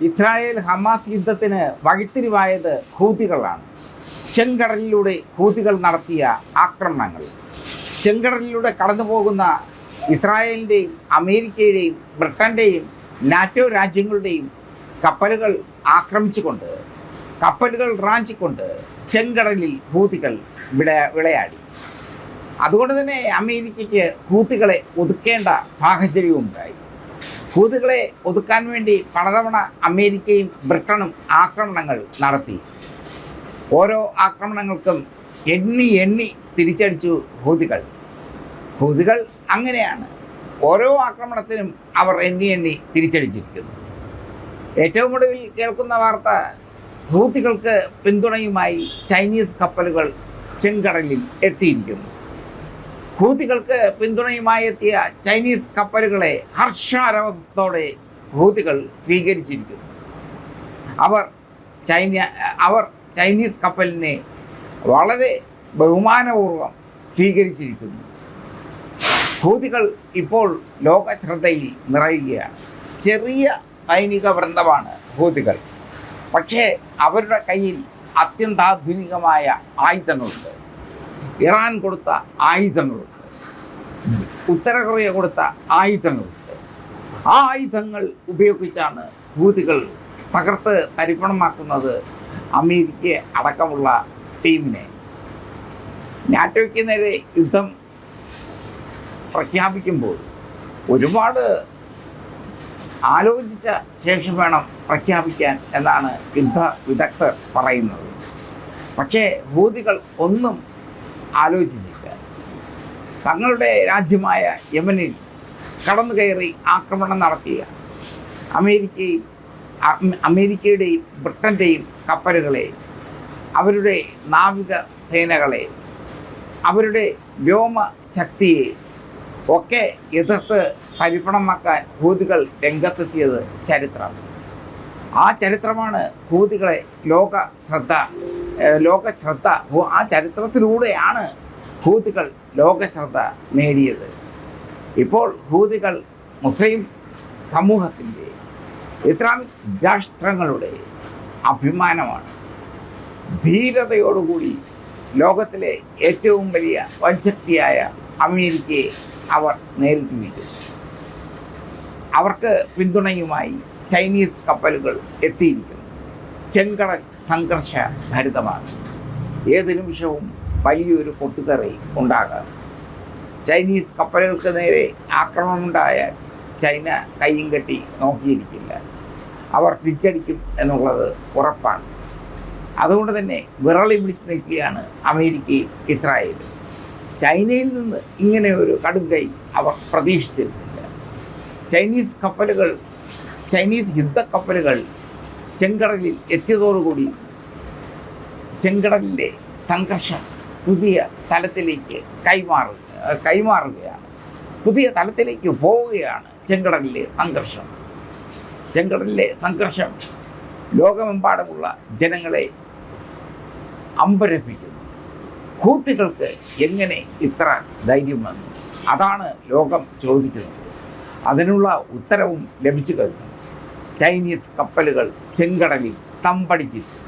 Israel Hamas യുദ്ധത്തിന് വഴിത്തിരിവായത് ഹൂതികളാണ്. ചെങ്കടലിലൂടെ ഹൂതികൾ നടത്തിയ ആക്രമണങ്ങൾ. ചെങ്കടലിലൂടെ കടന്നു പോകുന്ന ഇസ്രായേലിന്റെയും അമേരിക്കയുടെയും ബ്രിട്ടന്റെയും നാറ്റോ രാജ്യങ്ങളുടെയും കപ്പലുകൾ ആക്രമിച്ചുകൊണ്ട് കപ്പലുകൾ റാഞ്ചിക്കൊണ്ട് ചെങ്കടലിൽ ഹൂതികൾ വിള വിളയാടി. അതുകൊണ്ട് തന്നെ അമേരിക്കയ്ക്ക് ഹൂത്തികളെ ഒതുക്കേണ്ട സാഹചര്യവും ഉണ്ടായി ഹൂത്തികളെ ഒതുക്കാൻ വേണ്ടി പലതവണ അമേരിക്കയും ബ്രിട്ടനും ആക്രമണങ്ങൾ നടത്തി. ഓരോ ആക്രമണങ്ങൾക്കും എണ്ണി എണ്ണി തിരിച്ചടിച്ചു ഹൂതികൾ. ഹൂതികൾ അങ്ങനെയാണ്. ഓരോ ആക്രമണത്തിനും അവർ എണ്ണി എണ്ണി തിരിച്ചടിച്ചിരിക്കുന്നു. ഏറ്റവും ഒടുവിൽ കേൾക്കുന്ന വാർത്ത ഹൂത്തികൾക്ക് പിന്തുണയുമായി ചൈനീസ് കപ്പലുകൾ ചെങ്കടലിൽ എത്തിയിരിക്കുന്നു. ഹൂതികൾക്ക് പിന്തുണയുമായി എത്തിയ ചൈനീസ് കപ്പലുകളെ ഹർഷാരവത്തോടെ ഹൂതികൾ സ്വീകരിച്ചിരിക്കുന്നു. അവർ ചൈന അവർ ചൈനീസ് കപ്പലിനെ വളരെ ബഹുമാനപൂർവം സ്വീകരിച്ചിരിക്കുന്നു. ഹൂതികൾ ഇപ്പോൾ ലോക ശ്രദ്ധയിൽ നിറയുകയാണ്. ചെറിയ സൈനിക വൃന്ദമാണ് ഹൂതികൾ. പക്ഷേ അവരുടെ കയ്യിൽ അത്യന്താധുനികമായ ആയുധങ്ങളുണ്ട്. ഇറാൻ കൊടുത്ത ആയുധങ്ങളുണ്ട് ഉത്തര കൊറിയ കൊടുത്ത ആയുധങ്ങളുണ്ട് ആ ആയുധങ്ങൾ ഉപയോഗിച്ചാണ് ഹൂതികൾ തകർത്ത് തരിപ്പണമാക്കുന്നത് അമേരിക്ക അടക്കമുള്ള ടീമിനെ. നാറ്റോയ്ക്ക് നേരെ യുദ്ധം പ്രഖ്യാപിക്കുമ്പോൾ ഒരുപാട് ആലോചിച്ച ശേഷം വേണം പ്രഖ്യാപിക്കാൻ എന്നാണ് യുദ്ധ വിദഗ്ധർ പറയുന്നത്. പക്ഷേ ഹൂതികൾ ഒന്നും ആലോചിച്ചില്ല തങ്ങളുടെ രാജ്യമായ യമനിൽ കടന്നു കയറി ആക്രമണം നടത്തിയ അമേരിക്കയും അമേരിക്കയുടെയും ബ്രിട്ടന്റെയും കപ്പലുകളെ അവരുടെ നാവിക സേനകളെ അവരുടെ വ്യോമ ശക്തിയെ ഒക്കെ എതിർത്ത് പരിപണമാക്കാൻ ഹൂതികൾ രംഗത്തെത്തിയത് ചരിത്രം. ആ ചരിത്രമാണ് ഹൂതികളെ ലോക ശ്രദ്ധ ലോക ശ്രദ്ധ ആ ചരിത്രത്തിലൂടെയാണ് ഹൂതികൾ ലോകശ്രദ്ധ നേടിയത്. ഇപ്പോൾ ഹൂതികൾ മുസ്ലിം സമൂഹത്തിന്റെ ഇസ്ലാമിക് രാഷ്ട്രങ്ങളുടെ അഭിമാനമാണ്. ധീരതയോടുകൂടി ലോകത്തിലെ ഏറ്റവും വലിയ വൻശക്തിയായ അമേരിക്കയെ അവർ നേരിട്ട് വീട്ടു അവർക്ക് പിന്തുണയുമായി ചൈനീസ് കപ്പലുകൾ എത്തിയിരിക്കുന്നു. ചെങ്കടൽ സംഘർഷ ഭരിതമാണ്. ഏത് നിമിഷവും വലിയൊരു പൊട്ടിത്തെറി ഉണ്ടാകാം. ചൈനീസ് കപ്പലുകൾക്ക് നേരെ ആക്രമണമുണ്ടായാൽ ചൈന കയ്യും കെട്ടി നോക്കിയിരിക്കില്ല. അവർ തിരിച്ചടിക്കും എന്നുള്ളത് ഉറപ്പാണ്. അതുകൊണ്ട് തന്നെ വിറളി പിടിച്ച് നിൽക്കുകയാണ് അമേരിക്കയും ഇസ്രായേലും. ചൈനയിൽ നിന്ന് ഇങ്ങനെ ഒരു കടുങ്കൈ അവർ പ്രതീക്ഷിച്ചിരുന്നില്ല. ചൈനീസ് കപ്പലുകൾ ചൈനീസ് യുദ്ധക്കപ്പലുകൾ ചെങ്കടലിൽ എത്തിയതോടുകൂടി ചെങ്കടലിന്റെ സംഘർഷം പുതിയ തലത്തിലേക്ക് കൈമാറുക കൈമാറുകയാണ്. പുതിയ തലത്തിലേക്ക് പോവുകയാണ് ചെങ്കടലിലെ സംഘർഷം. ചെങ്കടലിലെ സംഘർഷം ലോകമെമ്പാടുമുള്ള ജനങ്ങളെ അമ്പരപ്പിക്കുന്നു. ഹൂത്തികൾക്ക് എങ്ങനെ ഇത്ര ധൈര്യം വന്നു? അതാണ് ലോകം ചോദിക്കുന്നത്. അതിനുള്ള ഉത്തരവും ലഭിച്ചു കഴിഞ്ഞു. ചൈനീസ് കപ്പലുകൾ ചെങ്കടലിൽ തമ്പടിച്ചിരിക്കുന്നു